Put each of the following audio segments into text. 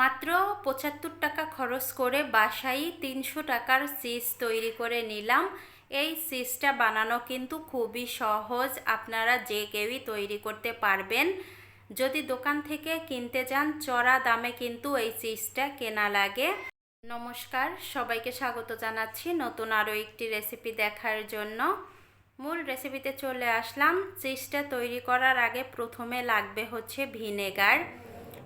মাত্র পঁচাত্তর টাকা খরচ করে বাসায় তিনশো টাকার চিজ তৈরি করে নিলাম। এই চিজটা বানানো কিন্তু খুবই সহজ। আপনারা যে কেউই তৈরি করতে পারবেন। যদি দোকান থেকে কিনতে যান, চড়া দামে কিন্তু এই চিজটা কেনা লাগে। নমস্কার, সবাইকে স্বাগত জানাচ্ছি নতুন আরও একটি রেসিপি দেখার জন্য। মূল রেসিপিতে চলে আসলাম। চিজটা তৈরি করার আগে প্রথমে লাগবে হচ্ছে ভিনেগার।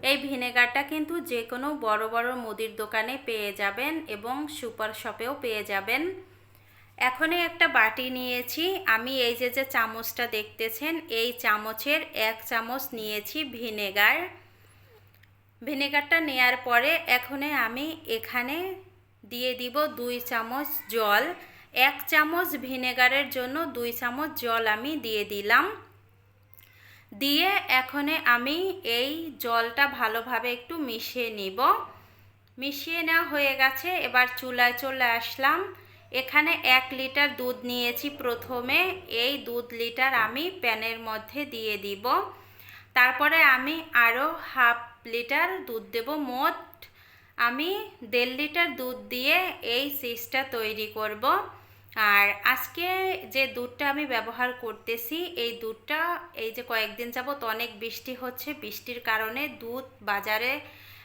এই ভিনেগারটা কিন্তু যে কোনো বড় বড় মুদির দোকানে পেয়ে যাবেন এবং সুপার শপেও পেয়ে যাবেন। এখনই একটা বাটি নিয়েছি। আমি এই যে যে চামচটা দেখতেছেন, এই চামচের এক চামচ নিয়েছি ভিনেগার। ভিনেগারটা নেয়ার পরে এখনে আমি এখানে দিয়ে দিব দুই চামচ জল। এক চামচ ভিনেগারের জন্য দুই চামচ জল আমি দিয়ে দিলাম। দিয়ে এখনে আমি এই জলটা ভালোভাবে একটু মিশিয়ে নিব। মিশিয়ে নেওয়া হয়ে গেছে, এবার চুলায় চলে আসলাম। এখানে এক লিটার দুধ নিয়েছি প্রথমে, এই দুধ লিটার আমি প্যানের মধ্যে দিয়ে দিব। তারপরে আমি আরও হাফ লিটার দুধ দেব, মোট আমি দেড় লিটার দুধ দিয়ে এই সিসটা তৈরি করব। আর আজকে যে দুধটা আমি ব্যবহার করতেছি, এই দুধটা এই যে কয়েকদিন যাবত অনেক বৃষ্টি হচ্ছে। বৃষ্টির কারণে দুধ বাজারে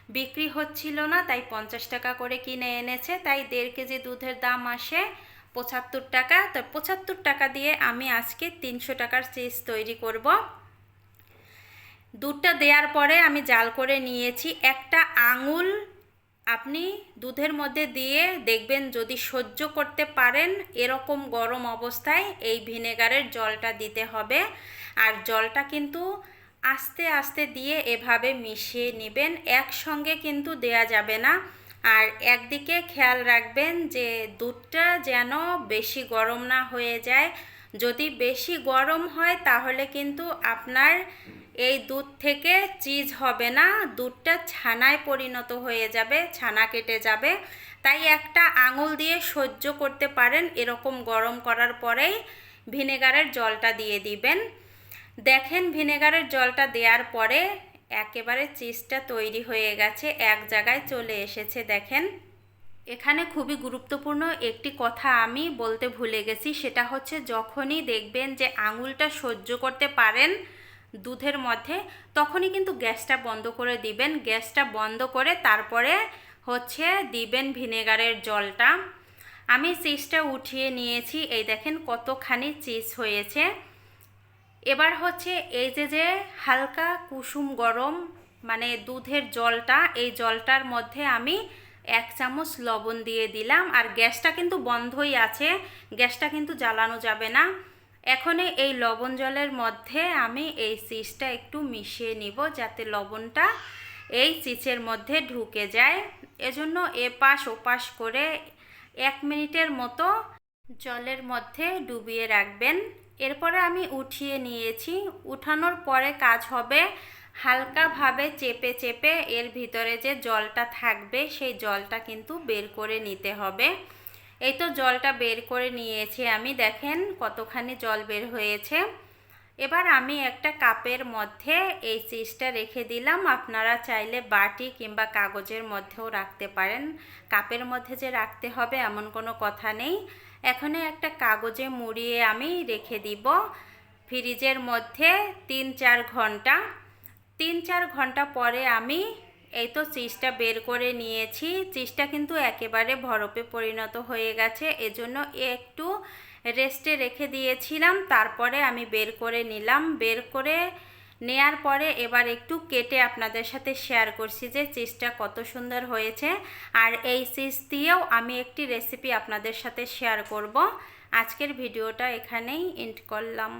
বিক্রি হচ্ছিল না, তাই পঞ্চাশ টাকা করে কিনে এনেছে। তাই দেড় কেজি দুধের দাম আসে পঁচাত্তর টাকা। তো পঁচাত্তর টাকা দিয়ে আমি আজকে তিনশো টাকার চিজ তৈরি করব। দুধটা দেওয়ার পরে আমি জাল করে নিয়েছি। একটা আঙুল আপনি দুধের মধ্যে দিয়ে দেখবেন যদি সহ্য করতে পারেন, এরকম গরম অবস্থায় এই ভিনেগারের জলটা দিতে হবে। আর জলটা কিন্তু আস্তে আস্তে দিয়ে এভাবে মিশিয়ে নেবেন, একসঙ্গে কিন্তু দেয়া যাবে না। আর একদিকে খেয়াল রাখবেন যে দুধটা যেন বেশি গরম না হয়ে যায় যদি বেশি গরম হয়, তাহলে কিন্তু আপনার এই দুধ থেকে চিজ হবে না। দুধটা ছানায় পরিণত হয়ে যাবে, ছানা কেটে যাবে। তাই একটা আঙুল দিয়ে সহ্য করতে পারেন। এরকম গরম করার পরেই ভিনেগারের জলটা দিয়ে দিবেন। দেখেন ভিনেগারের জলটা দেওয়ার পরে একেবারে চিজটা তৈরি হয়ে গেছে, এক জায়গায় চলে এসেছে, দেখেন। এখানে খুবই গুরুত্বপূর্ণ একটি কথা আমি বলতে ভুলে গেছি, সেটা হচ্ছে যখনই দেখবেন যে আঙুলটা সহ্য করতে পারেন দুধের মধ্যে, তখনই কিন্তু গ্যাসটা বন্ধ করে দিবেন। গ্যাসটা বন্ধ করে তারপরে হচ্ছে দিবেন ভিনেগারের জলটা। আমি চিজটা উঠিয়ে নিয়েছি, এই দেখেন কতখানি চিজ হয়েছে। এবার হচ্ছে এই যে যে হালকা কুসুম গরম মানে দুধের জলটা, এই জলটার মধ্যে আমি এক চামচ লবণ দিয়ে দিলাম আর গ্যাসটা কিন্তু বন্ধই আছে, গ্যাসটা কিন্তু জ্বালানো যাবে না। এখন এই লবণ জলের মধ্যে আমি এই চিজটা একটু মিশিয়ে নিব যাতে লবণটা এই চিচের মধ্যে ঢুকে যায়। এজন্য এপাশ ওপাশ করে এক মিনিটের মতো জলের মধ্যে ডুবিয়ে রাখবেন। এরপরে আমি উঠিয়ে নিয়েছি। উঠানোর পরে কাজ হবে হালকাভাবে চেপে চেপে এর ভিতরে যে জলটা থাকবে, সেই জলটা কিন্তু বের করে নিতে হবে। এই তো জলটা বের করে নিয়েছি আমি, দেখেন কতখানি জল বের হয়েছে। এবার আমি একটা কাপের মধ্যে এই চিজটা রেখে দিলাম। আপনারা চাইলে বাটি কিংবা কাগজের মধ্যেও রাখতে পারেন। কাপের মধ্যে যে রাখতে হবে এমন কোনো কথা নেই। এখানে একটা কাগজে মুড়িয়ে আমি রেখে দিব। ফ্রিজের মধ্যে তিন চার ঘণ্টা তিন চার ঘণ্টা পরে আমি এই তো চিজটা বের করে নিয়েছি। চিজটা কিন্তু একেবারে বরফে পরিণত হয়ে গেছে, এজন্য একটু রেস্টে রেখে দিয়েছিলাম, তারপরে আমি বের করে নিলাম। বের করে নেয়ার পরে এবার একটু কেটে আপনাদের সাথে শেয়ার করছি যে চিজটা কত সুন্দর হয়েছে। আর এই চিজ দিয়েও আমি একটি রেসিপি আপনাদের সাথে শেয়ার করব। আজকের ভিডিওটা এখানেই এন্ড করলাম।